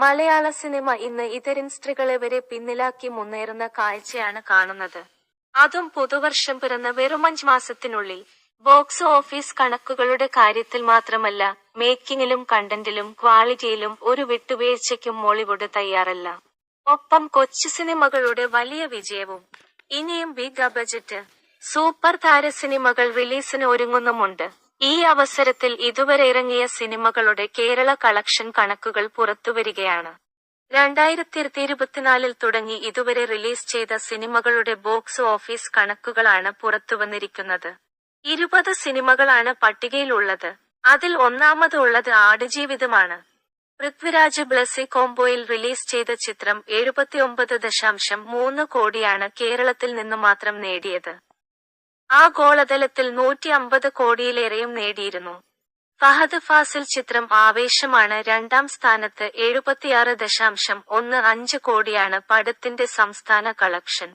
മലയാള cinema ഇന്ന് ഇതരൻ സ്ത്രീകളെ വരെ പിന്നിലാക്കി മുന്നേറുന്ന കാഴ്ചയാണ് കാണുന്നത്. അതും പുതുവർഷം പിറന്ന വെറും അഞ്ച് മാസത്തിനുള്ളിൽ ബോക്സ് ഓഫീസ് കണക്കുകളുടെ കാര്യത്തിൽ മാത്രമല്ല മേക്കിങ്ങിലും കണ്ടന്റിലും ക്വാളിറ്റിയിലും ഒരു വിട്ടുവീഴ്ചയ്ക്കും മോളിവുഡ് തയ്യാറല്ല. ഒപ്പം കൊച്ചു സിനിമകളുടെ വലിയ വിജയവും ഇനിയും ബിഗ് ബജറ്റ് സൂപ്പർ താര സിനിമകൾ റിലീസിന് ഒരുങ്ങുന്നുമുണ്ട്. ഈ അവസരത്തിൽ ഇതുവരെ ഇറങ്ങിയ സിനിമകളുടെ കേരള കളക്ഷൻ കണക്കുകൾ പുറത്തുവരികയാണ്. രണ്ടായിരത്തി ഇരുപത്തിനാലിൽ തുടങ്ങി ഇതുവരെ റിലീസ് ചെയ്ത സിനിമകളുടെ ബോക്സ് ഓഫീസ് കണക്കുകളാണ് പുറത്തുവന്നിരിക്കുന്നത്. ഇരുപത് സിനിമകളാണ് പട്ടികയിലുള്ളത്. അതിൽ ഒന്നാമത് ഉള്ളത് ആടുജീവിതമാണ്. പൃഥ്വിരാജ് ബ്ലസി കോംബോയിൽ റിലീസ് ചെയ്ത ചിത്രം എഴുപത്തിയൊമ്പത് ദശാംശം മൂന്ന് കോടിയാണ് കേരളത്തിൽ നിന്ന് മാത്രം നേടിയത്. ആഗോളതലത്തിൽ നൂറ്റി അമ്പത് കോടിയിലേറെയും നേടിയിരുന്നു. ഫഹദ് ഫാസിൽ ചിത്രം ആവേശമാണ്. രണ്ടാം സ്ഥാനത്ത് എഴുപത്തിയാറ് ദശാംശം ഒന്ന് അഞ്ച് കോടിയാണ് പടത്തിന്റെ സംസ്ഥാന കളക്ഷൻ.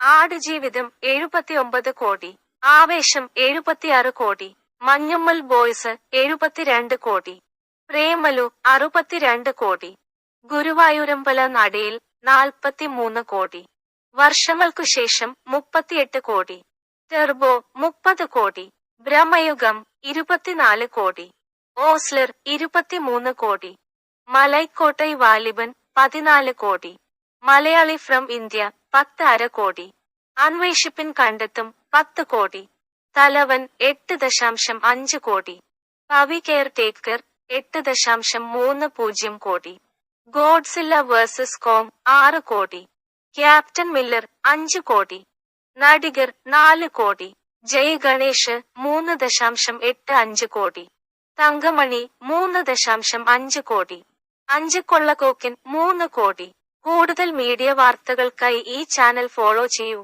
ആടുജീവിതം എഴുപത്തിയൊമ്പത് കോടി. ആവേശം എഴുപത്തിയാറ് കോടി. മഞ്ഞുമ്മൽ ബോയ്സ് എഴുപത്തിരണ്ട് കോടി. പ്രേമലു അറുപത്തിരണ്ട് കോടി. ഗുരുവായൂരമ്പല നടയിൽ നാൽപ്പത്തിമൂന്ന് കോടി. വർഷങ്ങൾക്കു ശേഷം മുപ്പത്തിയെട്ട് കോടി. ടെർബോ മുപ്പത് കോടി. ബ്രഹ്മയുഗം ഇരുപത്തിനാല് കോടി. ഓസ്ലർ ഇരുപത്തിമൂന്ന് കോടി. മലൈക്കോട്ടൈ വാലിബൻ പതിനാല് കോടി. മലയാളി ഫ്രം ഇന്ത്യ പത്ത് അര കോടി. അന്വേഷിപ്പിൻ കണ്ടെത്തും പത്ത് കോടി. തലവൻ എട്ട് ദശാംശം അഞ്ച് കോടി. കവി കെയർ ടേക്കർ എട്ട് ദശാംശം മൂന്ന് പൂജ്യം കോടി. ഗോഡ്സില്ല വേഴ്സസ് കോം ആറ് കോടി. ക്യാപ്റ്റൻ മില്ലർ അഞ്ച് കോടി. നടികർ നാല് കോടി ജയ് ഗണേഷ് മൂന്ന് ദശാംശം എട്ട് അഞ്ച് കോടി തങ്കമണി മൂന്ന് ദശാംശം അഞ്ച് കോടി അഞ്ച് കൊള്ളക്കോക്കൻ മൂന്ന് കോടി. കൂടുതൽ മീഡിയ വാർത്തകൾക്കായി ഈ ചാനൽ ഫോളോ ചെയ്യൂ.